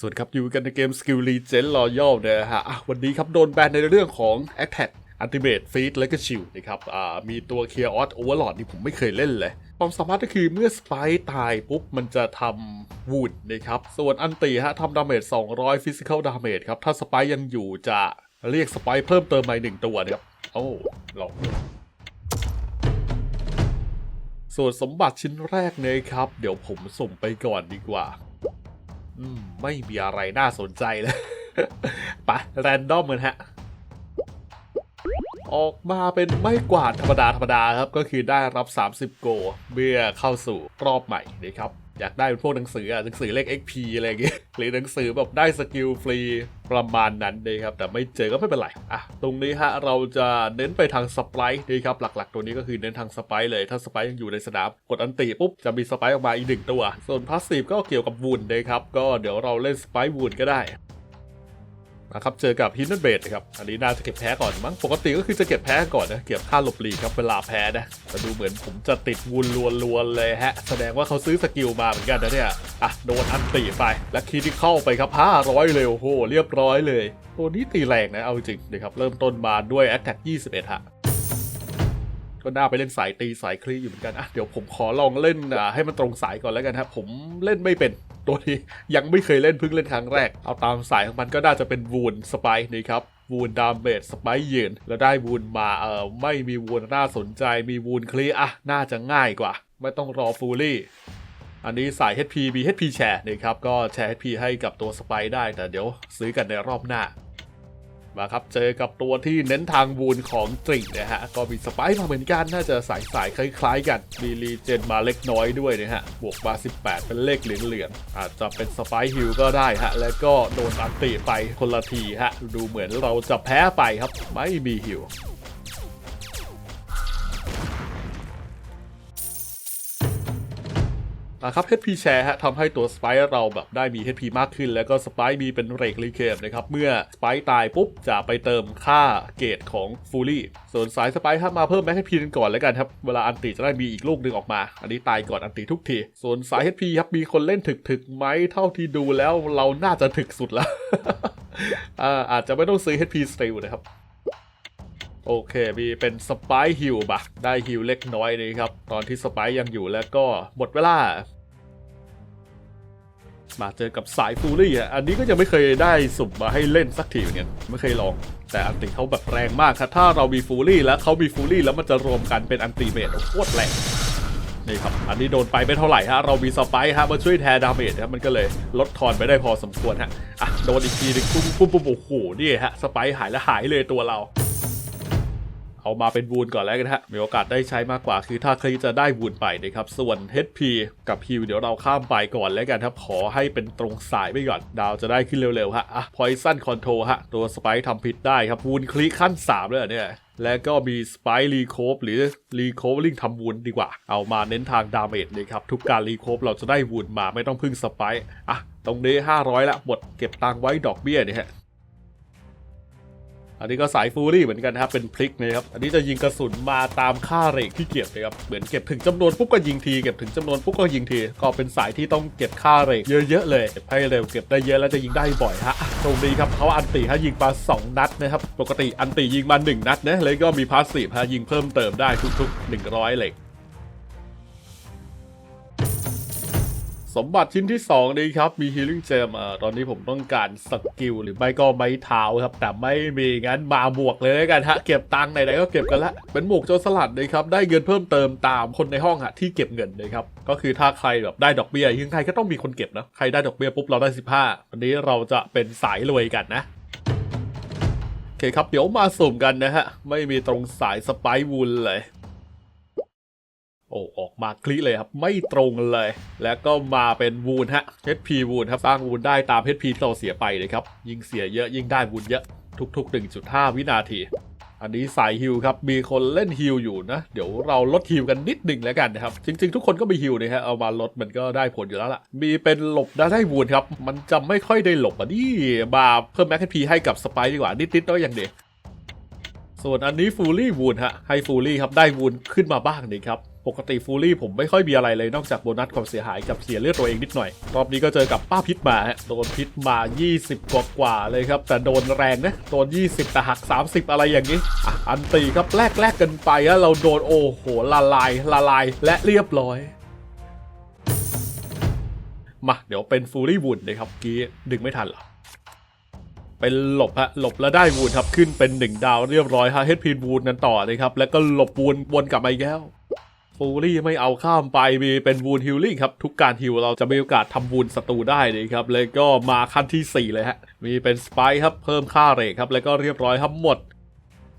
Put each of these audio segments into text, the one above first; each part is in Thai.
สวัสดีครับอยู่กันในเกม Skill Legend Royal นะฮะอะวันนี้ครับโดนแบนในเรื่องของ Attack Ultimate Feed และก็ Shield นะครับอ่ามีตัว Chaos Overlord นี่ผมไม่เคยเล่นเลย ความสามารถก็คือเมื่อสไปตายปุ๊บ มันจะทำวูดนะครับ ส่วนอันตีฮะทำดาเมจ 200 Physical Damage ครับ ถ้าสไปยังอยู่จะเรียกสไปเพิ่มเติมมาอีกหนึ่งตัวนะครับ โอ้ลองดูส่วนสมบัติชิ้นแรกนะครับ เดี๋ยวผมส่งไปก่อนดีกว่า ไม่มีอะไรน่าสนใจเลยไปแรนดอมกันฮะ ออกมาเป็นไม่กวาดธรรมดาธรรมดาครับ ก็คือได้รับ 30 โก เมื่อเข้าสู่รอบใหม่นะครับ อยากได้เป็นพวกหนังสืออะหนังสือเลข XP อะไรอย่างเงี้ยหรือหนังสือแบบได้สกิลฟรีประมาณนั้นเลยครับแต่ไม่เจอก็ไม่เป็นไรอะตรงนี้ฮะเราจะเน้นไปทางสไปร์นะครับหลักๆ ตัวนี้ก็คือเน้นทางสไปร์เลย ถ้าสไปร์ยังอยู่ในสนามกดอันติปุ๊บจะมีสไปร์ออกมาอีกหนึ่งตัว ส่วนพาสซีฟก็เกี่ยวกับวูนนะครับก็เดี๋ยวเราเล่นสไปร์วูนก็ได้ นะครับเจอกับฮินเนอร์เบดครับอันนี้น่าจะเก็บแพ้ก่อนมั้งปกติก็คือจะเก็บแพ้ก่อนนะเก็บค่าหลบหลีกครับเวลาแพ้นะแต่ดูเหมือนผมจะติดวูนลวนๆเลยฮะ แสดงว่าเขาซื้อสกิลมาเหมือนกันนะเนี่ยอะโดนอันตีไปและคีที่เข้าไปครับ 500 เลยโอ้โหเรียบร้อยเลย ตัวนี้ตีแรงนะเอาจริงนะครับเริ่มต้นมาด้วย Attack 21ฮะก็น่าไปเล่นสายตีสายคลีอยู่เหมือนกันอะเดี๋ยวผมขอลองเล่นอ่าให้มันตรงสายก่อนแล้วกันครับผมเล่นไม่เป็น ตัวนี้ยังไม่เคยเล่นเพิ่งเล่นครั้งแรก เอาตามสายของมันก็น่าจะเป็นวูนสไปนี่ครับวูนดามเบดสไปยืนแล้วได้วูนมาเออไม่มีวูนน่าสนใจมีวูนคลีอะน่าจะง่ายกว่า ไม่ต้องรอฟูลี่อันนี้สาย HP มี HP แชร์นะครับ ก็แชร์ HP ให้กับตัวสไปได้ แต่เดี๋ยวซื้อกันในรอบหน้า มาครับเจอกับตัวที่เน้นทางวูนของตริงนะฮะ ก็มีสไปซ์มาเหมือนกันน่าจะสายสายๆคล้ายๆ กันมีรีเจนมาเล็กน้อยด้วยนะฮะ บวกมา 18 เป็นเลขเหลืองๆอาจจะเป็นสไปซ์ฮิลก็ได้ฮะ แล้วก็โดนอันติไปคนละทีฮะ ดูเหมือนเราจะแพ้ไปครับ ไม่มีฮิล นะครับ HP Share ฮะทำให้ตัวสไปร์เราแบบได้มี HP มากขึ้น แล้วก็สไปร์มีเป็นเรกรีเคมนะครับ เมื่อสไปร์ตายปุ๊บจะไปเติมค่าเกรดของฟูลี่ส่วนสายสไปร์ครับมาเพิ่มแม็ก HP กันก่อนแล้วกันครับเวลาอันติจะได้มีอีกลูกหนึ่งออกมา อันนี้ตายก่อนอันติทุกที ส่วนสาย HP ครับมีคนเล่นถึกๆไหมเท่าที่ดูแล้วเราน่าจะถึกสุดแล้วอ่าอาจจะไม่ต้องซื้อ HP Steel นะครับ โอเคมีเป็นสไปฮิลบะได้ฮิลเล็กน้อยนี่ครับ ตอนที่สไปยังอยู่แล้วก็หมดเวลา มาเจอกับสายฟูลี่อะอันนี้ก็ยังไม่เคยได้สุ่มมาให้เล่นสักทีเหมือนกันไม่เคยลอง แต่อันติเขาแบบแรงมากครับถ้าเรามีฟูลี่แล้วเขามีฟูลี่แล้วมันจะรวมกันเป็นอันติเมทโคตรแรงนี่ครับ อันนี้โดนไปไม่เท่าไหร่ฮะ เรามีสไปร์ฮะมาช่วยแทนดาเมจครับมันก็เลยลดทอนไปได้พอสมควรฮะ อะ โดนอีกทีนึงปุ๊บปุ๊บปุ๊บโอ้โห นี่ฮะ สไปร์หายแล้วหายเลยตัวเรา เอามาเป็นวูนก่อนแล้วกันฮะ มีโอกาสได้ใช้มากกว่า คือถ้าคลีจะได้วูนไปนะครับ ส่วน HP กับฮิวเดี๋ยวเราข้ามไปก่อนแล้วกันครับ ขอให้เป็นตรงสายไปก่อน ดาวจะได้ขึ้นเร็วๆฮะ อะ Poison Control ฮะ ตัวสไปร์ทำผิดได้ครับ วูนคลีขั้น 3 เลยเหรอเนี่ยแล้วก็มีสไปรีโคฟหรือรีโคฟลิงทำวูนดีกว่า เอามาเน้นทางดาเมจเลยครับ ทุกการรีโคฟเราจะได้วูนมาไม่ต้องพึ่งสไปอะ ตรงนี้ 500 ละหมดเก็บตังไว้ดอกเบี้ยเนี่ยฮะ อันนี้ก็สายฟูรี่เหมือนกันนะครับเป็นพลิกนะครับ อันนี้จะยิงกระสุนมาตามค่าเรทที่เก็บนะครับ เหมือนเก็บถึงจำนวนปุ๊บก็ยิงที เก็บถึงจำนวนปุ๊บก็ยิงที ก็เป็นสายที่ต้องเก็บค่าเรทเยอะๆเลยเก็บให้เร็วเก็บได้เยอะแล้วจะยิงได้บ่อยฮะ ตรงนี้ครับเขาอันตีฮะยิงมา2นัดนะครับ ปกติอันตียิงมา1นัดนะเลยก็มีพาสซีฟฮะยิงเพิ่มเติมได้ทุกๆ 100เหล็ก สมบัติชิ้นที่2นี้ครับมี Healing Gem อ่าตอนนี้ผมต้องการสกิลหรือไม่ก็ไม้เท้าครับ แต่ไม่มีงั้นมาบวกเลยกันฮะเก็บตังค์ไหนๆก็เก็บกันละเป็นหมวกโจรสลัดนะครับได้เงินเพิ่มเติมตามคนในห้องฮะที่เก็บเงินนะครับก็คือถ้าใครแบบได้ดอกเบี้ยยังไงก็ต้องมีคนเก็บนะใครได้ดอกเบี้ยปุ๊บเราได้ 15วันนี้เราจะเป็นสายรวยกันนะโอเคครับเดี๋ยวมาสุ่มกันนะฮะไม่มีตรงสายสไปวูลเลย โอ้ออกมาคลิเลยครับ ไม่ตรงเลย แล้วก็มาเป็นวูนฮะ HP วูนครับสร้างวูนได้ตาม HP ที่เราเสียไปเลยครับ ยิงเสียเยอะยิ่งได้วูนเยอะ ทุก ๆ 1.5 วินาที อันนี้สายฮิลครับ มีคนเล่นฮิลอยู่นะ เดี๋ยวเราลดฮิลกันนิดหนึ่งแล้วกันนะครับ จริง ๆ ทุกคนก็มีฮิลนะฮะเอามาลดมันก็ได้ผลอยู่แล้วล่ะ มีเป็นหลบได้ได้วูนครับ มันจะไม่ค่อยได้หลบอะนี่มาเพิ่มแม็กพีให้กับสไปดีกว่านิดๆก็ยังดี ส่วนอันนี้ฟูลี่วูนฮะให้ฟูลี่ครับได้วูนขึ้นมาบ้างนี่ครับปกติฟูลี่ผมไม่ค่อยมีอะไรเลยนอกจากโบนัสความเสียหายกับเสียเลือดตัวเองนิดหน่อย รอบนี้ก็เจอกับป้าพิษมาฮะโดนพิษมา 20 กว่ากว่าเลยครับ แต่โดนแรงนะโดน 20 แต่หัก 30 อะไรอย่างนี้อะอันตีครับแลกแลกกันไปฮะเราโดนโอ้โหละลายละลายและเรียบร้อยมาเดี๋ยวเป็นฟูลี่วูนนะครับกี้ดึงไม่ทันหรอ เป็นหลบฮะหลบแล้วได้วูนครับขึ้นเป็นหนึ่งดาวเรียบร้อยฮะเฮดพีนวูนกันต่อนะครับแล้วก็หลบวูนวนกลับมาอีกแล้วฟูลี่ไม่เอาข้ามไปมีเป็นวูนฮิลลิ่งครับ ทุกการฮิลเราจะมีโอกาสทำวูนศัตรูได้นะครับเลยก็มาขั้นที่ 4 เลยฮะ มีเป็นสไปครับ เพิ่มค่าเรทครับ แล้วก็เรียบร้อยครับหมด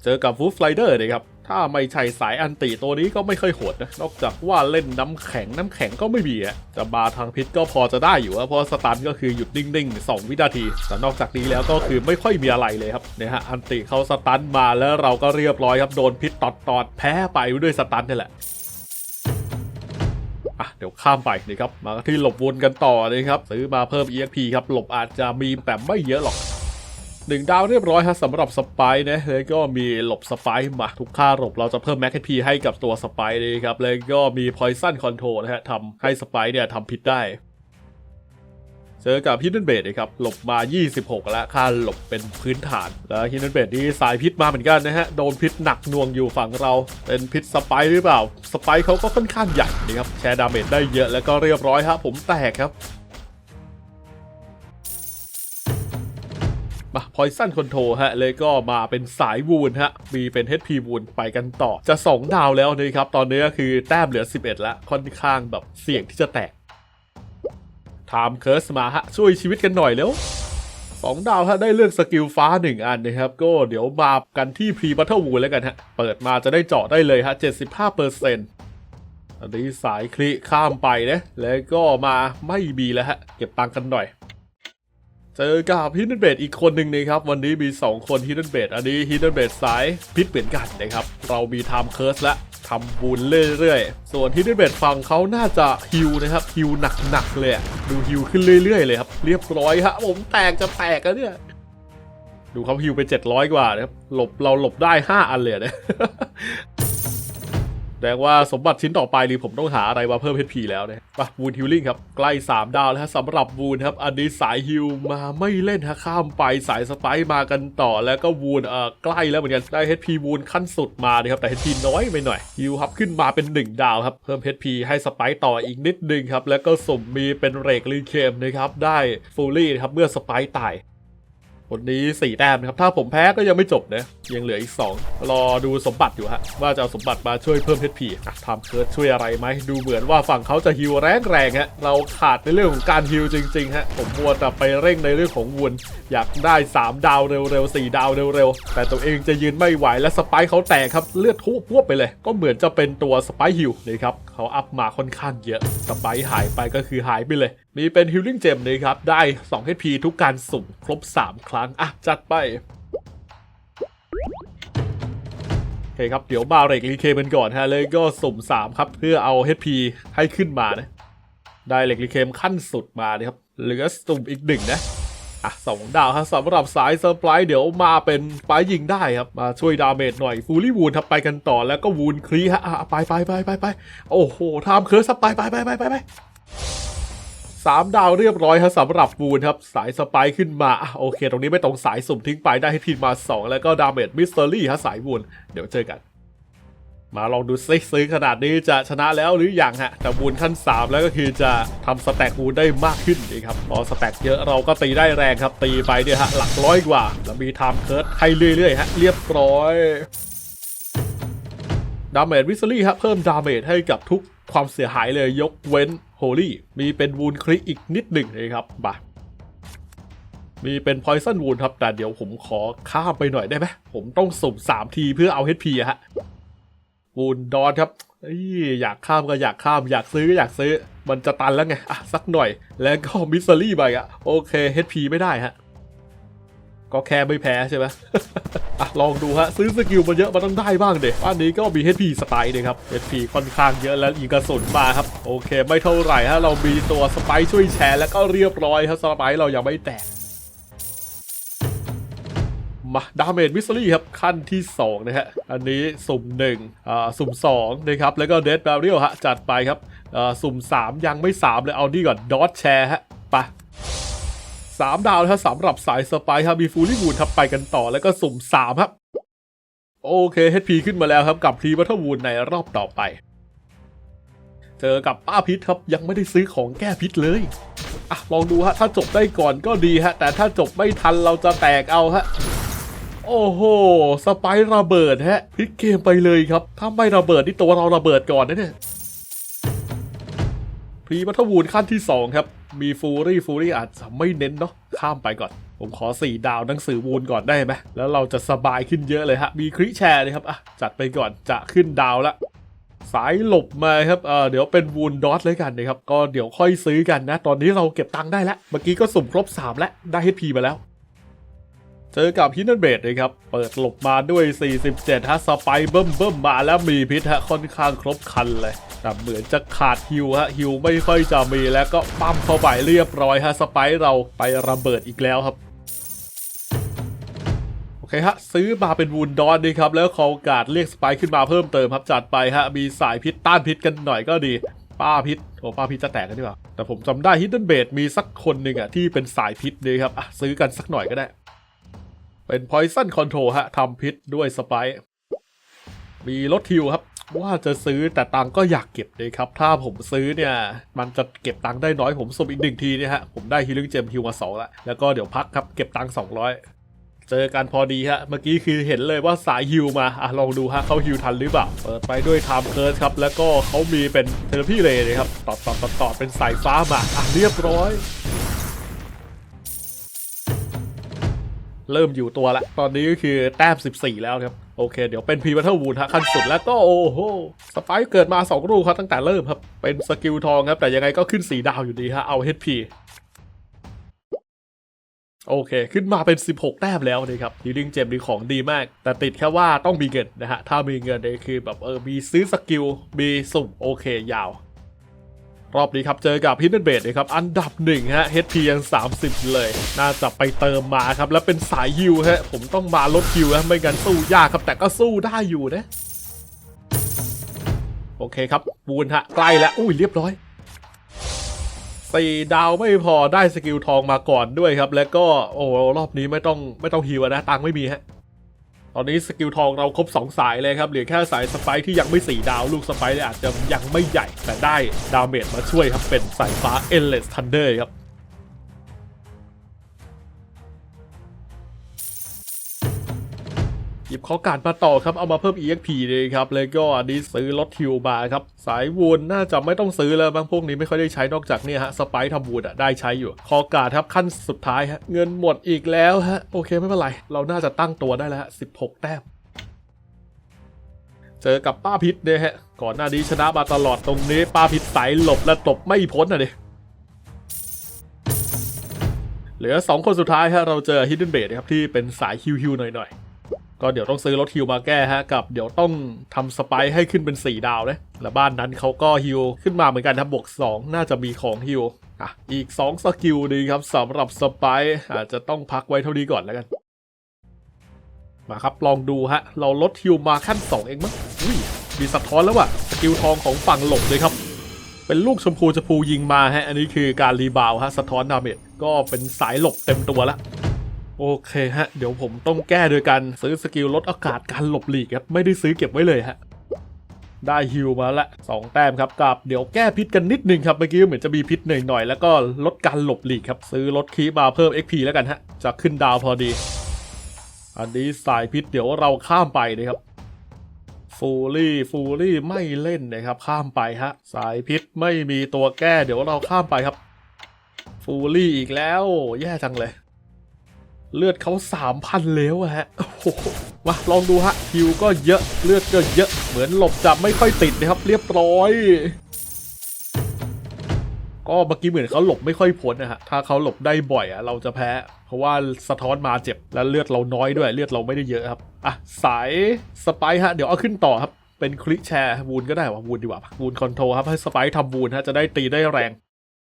เจอกับฟูฟไลเดอร์นะครับ ถ้าไม่ใช่สายอันติตัวนี้ก็ไม่ค่อยโหดนะ นอกจากว่าเล่นน้ำแข็งน้ำแข็งก็ไม่มีอะจะบาทางพิษก็พอจะได้อยู่อะเพราะสตันก็คือหยุดนิ่งๆ 2 วินาที แต่นอกจากนี้แล้วก็คือไม่ค่อยมีอะไรเลยครับเนี่ยฮะอันติเขาสตันมาแล้วเราก็เรียบร้อยครับโดนพิษตอดตอดแพ้ไปด้วยสตันนี่แหละอะเดี๋ยวข้ามไปนะครับมาที่หลบวนกันต่อนะครับซื้อมาเพิ่ม EXP ครับหลบอาจจะมีแต่ไม่เยอะหรอก หนึ่งดาวเรียบร้อยฮะสำหรับสไปร์นะแล้วก็มีหลบสไปร์มาทุกค่าหลบเราจะเพิ่มแม็กพีให้กับตัวสไปร์เลยครับแล้วก็มี Poison Control นะฮะทำให้สไปร์เนี่ยทำพิษได้เจอกับฮิดเดนเบดนะครับหลบมา 26 แล้วค่าหลบเป็นพื้นฐาน แล้วฮิดเดนเบดนี่สายพิษมาเหมือนกันนะฮะ โดนพิษหนักน่วงอยู่ฝั่งเรา เป็นพิษสไปร์หรือเปล่า สไปร์เขาก็ค่อนข้างใหญ่นะครับ แชร์ดาเมจได้เยอะแล้วก็เรียบร้อยครับผมแตกครับ มาพอยซันคอนโทรฮะเลยก็มาเป็นสายวูนฮะมีเป็น HP วูนไปกันต่อ จะ 2 ดาวแล้วนะครับ ตอนนี้ก็คือแต้มเหลือ 11 แล้ว ค่อนข้างแบบเสี่ยงที่จะแตกไทม์เคิร์สมาฮะ ช่วยชีวิตกันหน่อยแล้วสองดาวฮะได้เลือกสกิลฟ้า1อันนะครับ ก็เดี๋ยวมากันที่พรีบัตเทิลวูแล้วกันฮะ เปิดมาจะได้เจาะได้เลยฮะ 75%อันนี้สายคลิข้ามไปนะ แล้วก็มาไม่มีแล้วฮะ เก็บตังค์กันหน่อย เจอกับฮิดเดนเบดอีกคนหนึ่งนะครับ วันนี้มี 2 คนฮิดเดนเบดอันนี้ฮิดเดนเบดสายพิษเหมือนกันนะครับ เรามีไทม์เคิร์สและทำบุญเรื่อยๆ ส่วนฮิดเดนเบดฝั่งเขาน่าจะฮิวนะครับฮิวหนักๆเลยดูฮิวขึ้นเรื่อยๆเลยครับ เรียบร้อยฮะผมแตกจะแตกแล้วเนี่ยดูเขาฮิวไป 700 กว่านะครับหลบเราหลบได้ 5 อันเลยนะ แสดงว่าสมบัติชิ้นต่อไปนี่ผมต้องหาอะไรมาเพิ่ม HP แล้วนะปะวูนฮิลลิ่งครับ ใกล้ 3 ดาวแล้วฮะสำหรับวูนครับ อันนี้สายฮิลมาไม่เล่นฮะข้ามไปสายสไปมากันต่อแล้วก็วูนเอ่อใกล้แล้วเหมือนกัน ได้ HP วูนขั้นสุดมานะครับ แต่ HP น้อยไปหน่อยฮิลครับขึ้นมาเป็น 1 ดาวครับ เพิ่ม HP ให้สไปต่ออีกนิดนึงครับ แล้วก็สมมีเป็นเรกรีเคมนะครับได้ฟูลี่ครับเมื่อสไปตายคนนี้สี่แต้มนะครับถ้าผมแพ้ก็ยังไม่จบนะ ยังเหลืออีก 2 รอดูสมบัติอยู่ฮะ ว่าจะเอาสมบัติมาช่วยเพิ่ม HP อะทำเคิร์ดช่วยอะไรไหม ดูเหมือนว่าฝั่งเขาจะฮิวแรงแรงๆฮะ เราขาดในเรื่องของการฮิวจริงๆฮะ ผมมัวแต่ไปเร่งในเรื่องของวุนอยากได้ 3 ดาวเร็วๆ4ดาวเร็วๆแต่ตัวเองจะยืนไม่ไหวและสไปค์เขาแตกครับเลือดทุบพวบไปเลย ก็เหมือนจะเป็นตัวสไปค์ฮิวนะครับเขาอัพมาค่อนข้างเยอะสไปค์หายไปก็คือหายไปเลย มีเป็นฮิลลิ่งเจมนะครับได้2 HP ทุกการสุ่มครบ 3 ครั้งอะจัดไป คครับ เดี๋ยวมาเรกรีเคมันก่อนฮะเลยก็สุ่ม 3 ครับ เพื่อเอา HP ให้ขึ้นมานะ ได้เหล็กรีเคมขั้นสุดมานะครับเหลือสุ่มอีกหนึ่งนะอะสองดาวครับสำหรับสายเซอร์ไพรส์เดี๋ยวมาเป็นปลายยิงได้ครับ มาช่วยดาเมจหน่อยฟูลี่วูนทับไปกันต่อแล้วก็วูนคลีฮะอะไปไปไปไปไปโอ้โหทามเคิร์สไปไปไปไปไปไป สามดาวเรียบร้อยครับสำหรับวูนครับ สายสไปค์ขึ้นมาโอเค ตรงนี้ไม่ตรงสายสุ่มทิ้งไปได้ให้ทีมมา 2 แล้วก็ดาเมจมิสเตอรี่ฮะสายวูนเดี๋ยวเจอกัน มาลองดูซิซื้อขนาดนี้จะชนะแล้วหรือยังฮะ แต่บูนขั้น 3 แล้วก็คือจะทำสแต็กบูนได้มากขึ้นดีครับพอสแต็กเยอะเราก็ตีได้แรงครับ ตีไปเนี่ยฮะหลักร้อยกว่า แล้วมีไทม์เคิร์ดให้เรื่อยๆฮะเรียบร้อยดาเมจวิสลี่ฮะเพิ่มดาเมจให้กับทุกความเสียหายเลยยกเว้น โฮลี่มีเป็นวูนคลิกอีกนิดหนึ่งเลยครับบ่ามีเป็นพอยซันวูนครับ แต่เดี๋ยวผมขอข้ามไปหน่อยได้ไหมผมต้องสุ่ม3ทีเพื่อเอา HP ฮะวูนดอนครับอยอยากข้ามก็อยากข้ามอยากซื้อก็อยากซื้อ มันจะตันแล้วไงอะสักหน่อย แล้วก็มิสซิลี่ไปอะโอเค HP ไม่ได้ฮะ ก็แค่ไม่แพ้ใช่ไหมอะลองดูฮะซื้อสกิลมาเยอะมันต้องได้บ้างเด็บ้านนี้ก็มี HP สไปร์นะครับ HP ค่อนข้างเยอะแล้วยิงกระสุนมาครับ โอเค ไม่เท่าไหร่ฮะเรามีตัวสไปร์ช่วยแชร์แล้วก็เรียบร้อยครับสไปร์เรายังไม่แตกมาดาเมจมิสซิลี่ครับ ขั้นที่ 2 นะฮะ อันนี้สุ่ม1อ่าสุ่ม2นะครับ แล้วก็เดดบาริ l ฮะ จัดไปครับอ่าสุ่ม 3 ยังไม่ 3 เลยเอานี่ก่อนดอทแชร์ฮะ ไป สามดาวนะครับสำหรับสายสไปครับมีฟูลี่วูดครับไปกันต่อแล้วก็สุ่ม3ครับโอเค HP ขึ้นมาแล้วครับกับพรีบัตเทวูดในรอบต่อไป เจอกับป้าพิษครับยังไม่ได้ซื้อของแก้พิษเลยอะลองดูฮะถ้าจบได้ก่อนก็ดีฮะ แต่ถ้าจบไม่ทันเราจะแตกเอาฮะโอ้โหสไปร์ระเบิดฮะพลิกเกมไปเลยครับ ถ้าไม่ระเบิดนี่ตัวเราระเบิดก่อนนะเนี่ยพรีมัทวูดขั้นที่ 2 ครับ มีฟูรี่ฟูรี่อาจจะไม่เน้นเนาะข้ามไปก่อน ผมขอ 4 ดาวหนังสือวูนก่อนได้ไหมแล้วเราจะสบายขึ้นเยอะเลยฮะ มีคริแชร์เลยครับอะจัดไปก่อนจะขึ้นดาวละสายหลบมาครับเออเดี๋ยวเป็นวูนดอทเลยกันนะครับ ก็เดี๋ยวค่อยซื้อกันนะ ตอนนี้เราเก็บตังค์ได้แล้ว เมื่อกี้ก็สุ่มครบ 3 แล้ว ได้ HP มาแล้ว เจอกับฮินเนเบดเลยครับ เปิดหลบมาด้วย 47ฮะสไปเบิ่มเบิ่มมาแล้วมีพิษฮะค่อนข้างครบคันเลย แต่เหมือนจะขาดฮิวฮะฮิวไม่ค่อยจะมีแล้วก็ปั้มเข้าไปเรียบร้อยฮะสไปเราไประเบิดอีกแล้วครับโอเคฮะซื้อมาเป็นวูนดอนดีครับ แล้วเขากาดเรียกสไปค์ขึ้นมาเพิ่มเติมครับจัดไปฮะ มีสายพิษต้านพิษกันหน่อยก็ดี ป้าพิษโอ้ป้าพิษจะแตกกันดีกว่า แต่ผมจำได้ฮิดเดนเบดมีสักคนหนึ่งอะที่เป็นสายพิษดีครับอะซื้อกันสักหน่อยก็ได้ เป็น Poison Control ฮะทำพิษด้วยสไปค์มีลดฮิวครับ ว่าจะซื้อแต่ตังก็อยากเก็บเลยครับ ถ้าผมซื้อเนี่ย มันจะเก็บตังได้น้อยผมสุ่มอีกหนึ่งทีนี่ฮะ ผมได้ฮิลลิ่งเจมฮิวมาสองละแล้วก็เดี๋ยวพักครับเก็บตังสองร้อยเจอกันพอดีฮะ เมื่อกี้คือเห็นเลยว่าสายฮิวมา อะ ลองดูฮะเขาฮิวทันหรือเปล่า เปิดไปด้วยไทม์เคิร์สครับ แล้วก็เขามีเป็นเทเลพี่เลยนะครับตอดตอดตอดตอดเป็นสายฟ้ามา อะ เรียบร้อย เริ่มอยู่ตัวละ ตอนนี้ก็คือแต้ม 14 แล้วครับ โอเค เดี๋ยวเป็นพรีบัตเทิลวูดฮะขั้นสุดแล้วก็โอ้โห สไปค์เกิดมา 2 ลูกครับตั้งแต่เริ่มครับ เป็นสกิลทองครับ แต่ยังไงก็ขึ้น 4 ดาวอยู่ดีฮะ เอา HP โอเค ขึ้นมาเป็น 16 แต้มแล้วนะครับดีลิงเจมดีของดีมาก แต่ติดแค่ว่าต้องมีเงินนะฮะ ถ้ามีเงินเนี่ยคือแบบเออ มีซื้อสกิล มีสุ่ม โอเค ยาว รอบนี้ครับ เจอกับฮิดเดนเบดนะครับ อันดับหนึ่งฮะ HP ยัง 30 เลย น่าจะไปเติมมาครับ แล้วเป็นสายฮิวฮะ ผมต้องมาลดฮิวฮะไม่งั้นสู้ยากครับ แต่ก็สู้ได้อยู่นะ โอเคครับบูนฮะ ใกล้แล้ว อุ้ยเรียบร้อยสี่ดาวไม่พอได้สกิลทองมาก่อนด้วยครับ แล้วก็โอ้รอบนี้ไม่ต้องไม่ต้องฮิวนะ ตังไม่มีฮะ ตอนนี้สกิลทองเราครบ 2 สายเลยครับเหลือแค่สายสไปที่ยังไม่ 4 ดาวลูกสไปค์เนี่ยอาจจะยังไม่ใหญ่แต่ได้ดาเมจมาช่วยครับเป็นสายฟ้า Endless Thunder ครับ หยิบข้อการมาต่อครับ เอามาเพิ่ม EXP เลยครับ แล้วก็อันนี้ซื้อลดฮิวมาครับ สายวูนน่าจะไม่ต้องซื้อแล้วบางพวกนี้ไม่ค่อยได้ใช้นอกจากเนี่ยฮะ สไปท์ทำวูนอะได้ใช้อยู่ คอการ์ดครับขั้นสุดท้ายฮะ เงินหมดอีกแล้วฮะ โอเคไม่เป็นไร เราน่าจะตั้งตัวได้แล้วฮะ 16 แต้ม เจอกับป้าพิษเนี่ยฮะ ก่อนหน้านี้ชนะมาตลอดตรงนี้ ป้าพิษสายหลบและตบไม่พ้นอะดิเหลือ 2 คนสุดท้ายฮะเราเจอฮิดเดนเบดครับที่เป็นสายฮิวๆหน่อยๆ ก็เดี๋ยวต้องซื้อรถฮิวมาแก้ฮะกับเดี๋ยวต้องทำสไปให้ขึ้นเป็น 4 ดาวนะและบ้านนั้นเขาก็ฮิวขึ้นมาเหมือนกันครับบวก 2 น่าจะมีของฮิวอะอีก 2 สกิลดีครับสำหรับสไปอาจจะต้องพักไว้เท่านี้ก่อนแล้วกัน มาครับลองดูฮะ เราลดฮิวมาขั้น 2 เองมั้งอุ้ยมีสะท้อนแล้วว่ะสกิลทองของฝั่งหลบเลยครับ เป็นลูกชมพูชมพูยิงมาฮะอันนี้คือการรีบาวฮะสะท้อนดาเมจก็เป็นสายหลบเต็มตัวแล้ว โอเคฮะ เดี๋ยวผมต้องแก้โดยการซื้อสกิลลดอากาศการหลบหลีกครับ ไม่ได้ซื้อเก็บไว้เลยฮะ ได้ฮิวมาละสองแต้มครับกับ เดี๋ยวแก้พิษกันนิดนึงครับ เมื่อกี้เหมือนจะมีพิษหน่อยๆ แล้วก็ลดการหลบหลีกครับ ซื้อลดคีย์มาเพิ่ม XP แล้วกันฮะ จะขึ้นดาวพอดี อันนี้สายพิษเดี๋ยวเราข้ามไปนะครับฟูลี่ฟูลี่ไม่เล่นนะครับ ข้ามไปฮะ สายพิษไม่มีตัวแก้ เดี๋ยวเราข้ามไปครับ ฟูลี่อีกแล้ว แย่จังเลย เลือดเขาสามพันแล้วอะฮะโอ้โหมาลองดูฮะฮิวก็เยอะเลือดก็เยอะ เหมือนหลบจะไม่ค่อยติดนะครับ เรียบร้อย ก็เมื่อกี้เหมือนเขาหลบไม่ค่อยพ้นนะฮะถ้าเขาหลบได้บ่อยอะเราจะแพ้ เพราะว่าสะท้อนมาเจ็บและเลือดเราน้อยด้วยเลือดเราไม่ได้เยอะครับอะสายสไปฮะเดี๋ยวเอาขึ้นต่อครับเป็นคลิกแชร์วูนก็ได้ว่ะวูนดีกว่าวูนคอนโทรครับให้สไปทำวูนฮะจะได้ตีได้แรง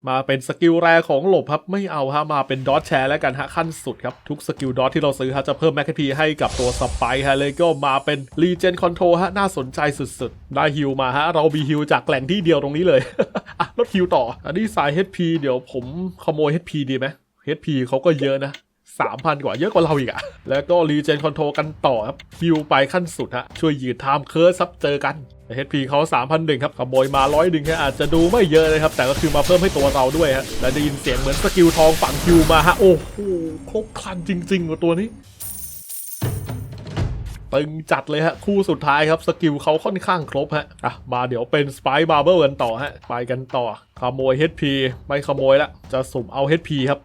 มาเป็นสกิลแรของหลบครับไม่เอาฮะมาเป็นดอทแชร์แล้วกันฮะขั้นสุดครับ ทุกสกิลดอทที่เราซื้อฮะจะเพิ่มแมคพีให้กับตัวสไปฮะเลยก็มาเป็นรีเจนคอนโทรฮะน่าสนใจสุดๆ ได้ฮิลมาฮะ เรามีฮิลจากแหล่งที่เดียวตรงนี้เลยอะลดฮิลต่อ อันนี้สาย HP เดี๋ยวผมขโมย HP ดีไหม HP เขาก็เยอะนะ 3,000 กว่าเยอะกว่าเราอีกอะแล้วก็รีเจนคอนโทรกันต่อครับฮิวไปขั้นสุดฮะช่วยยืดไทม์เคิร์ซับเจอกัน HP เขา3,001ครับขโมยมาร้อยหนึ่งแค่อาจจะดูไม่เยอะเลยครับ แต่ก็คือมาเพิ่มให้ตัวเราด้วยฮะและได้ยินเสียงเหมือนสกิลทองฝั่งฮิวมาฮะโอ้โหครบครันจริงๆกว่าตัวนี้ตึงจัดเลยฮะ คู่สุดท้ายครับ สกิลเขาค่อนข้างครบฮะ อะ มาเดี๋ยวเป็นสไปบาร์เบิลกันต่อฮะ ไปกันต่อ ขโมย HP ไม่ขโมยละ จะสุ่มเอา HP ครับ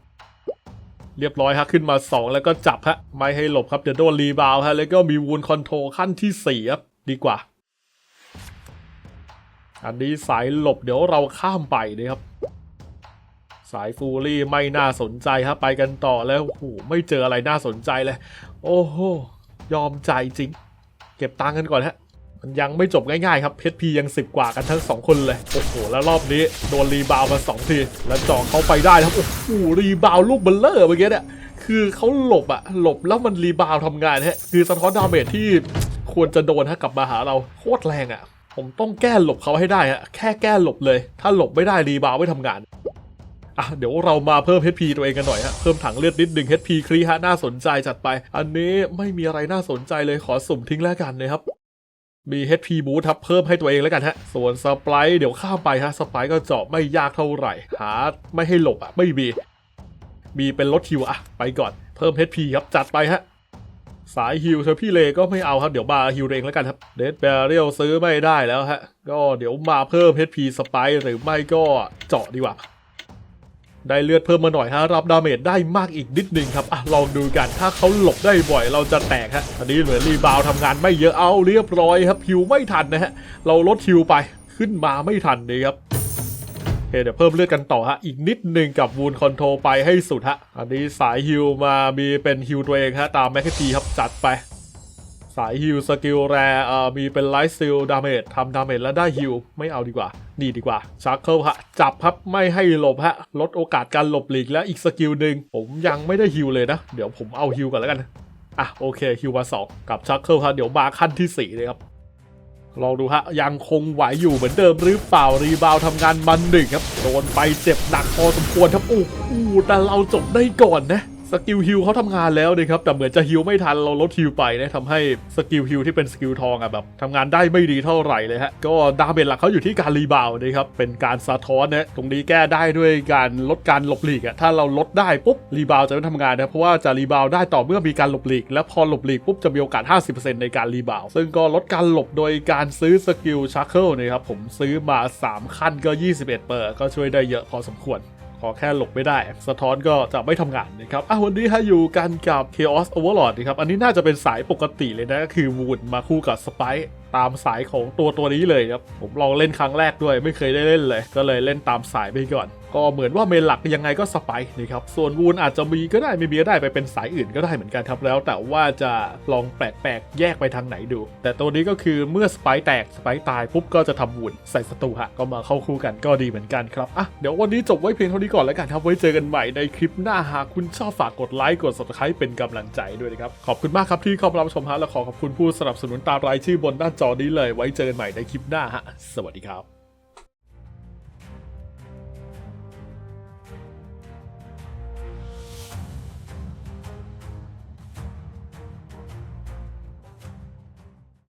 เรียบร้อยฮะขึ้นมา 2 แล้วก็จับฮะไม่ให้หลบครับเดี๋ยวโดนรีบาวฮะแล้วก็มีวูนคอนโทรขั้นที่4ครับดีกว่า อันนี้สายหลบเดี๋ยวเราข้ามไปนะครับ สายฟูรี่ไม่น่าสนใจครับไปกันต่อแล้วโอ้โหไม่เจออะไรน่าสนใจเลย โอ้โหยอมใจจริง เก็บตังค์กันก่อนฮะ มันยังไม่จบง่ายๆครับเพชรพียัง 10 กว่ากันทั้ง 2 คนเลย โอ้โห แล้วรอบนี้ โดนรีบาวมา 2 ที แล้วเจอเขาไปได้ครับ โอ้โห รีบาวลูกเบลเลอร์เมื่อกี้เนี่ยคือเขาหลบอะหลบแล้วมันรีบาวทำงานฮะคือสะท้อนดาเมจที่ควรจะโดนฮะกลับมาหาเราโคตรแรงอะผมต้องแก้หลบเขาให้ได้ฮะแค่แก้หลบเลย ถ้าหลบไม่ได้รีบาวไม่ทำงานอะเดี๋ยวเรามาเพิ่ม HP ตัวเองกันหน่อยฮะ เพิ่มถังเลือดนิดหนึ่ง HP ครีฮะน่าสนใจจัดไป อันนี้ไม่มีอะไรน่าสนใจเลยขอสุ่มทิ้งแล้วกันนะครับ มี HP boost ครับเพิ่มให้ตัวเองแล้วกันฮะ ส่วนสไปร์เดี๋ยวข้ามไปฮะสไปร์ก็เจาะไม่ยากเท่าไหร่ หาไม่ให้หลบอะ ไม่มี มีเป็นลดฮิวอะ ไปก่อนเพิ่ม HP ครับ จัดไปฮะ สายฮิวเธอพี่เลก็ไม่เอาครับ เดี๋ยวมาฮิวเองแล้วกันครับเดดแบรเรียลซื้อไม่ได้แล้วฮะ ก็เดี๋ยวมาเพิ่ม HP สไปร์หรือไม่ก็เจาะดีกว่า ได้เลือดเพิ่มมาหน่อยฮะรับดาเมจได้มากอีกนิดนึงครับอะลองดูกันถ้าเขาหลบได้บ่อยเราจะแตกฮะอันนี้เหมือนรีบาวทำงานไม่เยอะเอาเรียบร้อยครับฮิวไม่ทันนะฮะเราลดฮิวไปขึ้นมาไม่ทันเลยครับเคเดี๋ยวเพิ่มเลือดกันต่อฮะ อีกนิดนึงกับวูนคอนโทรไปให้สุดฮะ อันนี้สายฮิวมามีเป็นฮิวตัวเองฮะ ตามแมคทีครับจัดไป สายฮิลสกิลแรเอ่อมีเป็นไลท์ซิลดาเมจทำดาเมจแล้วได้ฮิลไม่เอาดีกว่า นี่ดีกว่าชาร์เคิลฮะจับครับไม่ให้หลบฮะ ลดโอกาสการหลบหลีกและอีกสกิลหนึ่งผมยังไม่ได้ฮิลเลยนะ เดี๋ยวผมเอาฮิลก่อนแล้วกันอะโอเคฮิลมาสองกับชาร์เคิลฮะเดี๋ยวมาขั้นที่4เลยครับลองดูฮะ ยังคงไหวอยู่เหมือนเดิมหรือเปล่ารีบาวทำงานมันหนึ่งครับ โดนไปเจ็บหนักพอสมควรครับโอ้โหแต่เราจบได้ก่อนนะ สกิลฮิลเขาทำงานแล้วนะครับแต่เหมือนจะฮิลไม่ทันเราลดฮิลไปนะทำให้สกิลฮิลที่เป็นสกิลทองอะแบบทำงานได้ไม่ดีเท่าไหร่เลยฮะก็ดาเมจหลักเขาอยู่ที่การรีบาวนะครับเป็นการสะท้อนนะตรงนี้แก้ได้ด้วยการลดการหลบหลีกอะถ้าเราลดได้ปุ๊บรีบาวจะไม่ทำงานนะเพราะว่าจะรีบาวได้ต่อเมื่อมีการหลบหลีก และพอหลบหลีกปุ๊บจะมีโอกาส 50%ในการรีบาวซึ่งก็ลดการหลบโดยการซื้อสกิลชักเคิลนะครับผมซื้อมา 3 ขั้นก็ 21 เปอร์ก็ช่วยได้เยอะพอสมควร ขอแค่หลบไม่ได้ สะท้อนก็จะไม่ทำงานนะครับอะวันนี้ฮะอยู่กันกับ Chaos Overlord นะครับ อันนี้น่าจะเป็นสายปกติเลยนะก็คือวูดมาคู่กับสไป ตามสายของตัวตัวนี้เลยครับผมลองเล่นครั้งแรกด้วยไม่เคยได้เล่นเลย ก็เลยเล่นตามสายไปก่อน ก็เหมือนว่าเมนหลักยังไงก็สไปนะครับส่วนวูนอาจจะมีก็ได้ไม่มีก็ได้ไปเป็นสายอื่นก็ได้เหมือนกันครับแล้ว แต่ว่าจะลองแปลกๆแยกไปทางไหนดู แต่ตัวนี้ก็คือเมื่อสไปแตกสไปตายปุ๊บก็จะทำวูนใส่ศัตรูฮะก็มาเข้าคู่กันก็ดีเหมือนกันครับอะเดี๋ยววันนี้จบไว้เพียงเท่านี้ก่อนแล้วกันครับไว้เจอกันใหม่ในคลิปหน้าหากคุณชอบฝากกดไลค์กด subscribe เป็นกำลังใจด้วยนะครับขอบคุณมากครับที่เข้ามารับชมฮะและขอขอบคุณผู้สนับสนุนตามรายชื่อบนหน้าจอนี้เลยไว้เจอกันใหม่ในคลิปหน้าฮะ สวัสดีครับ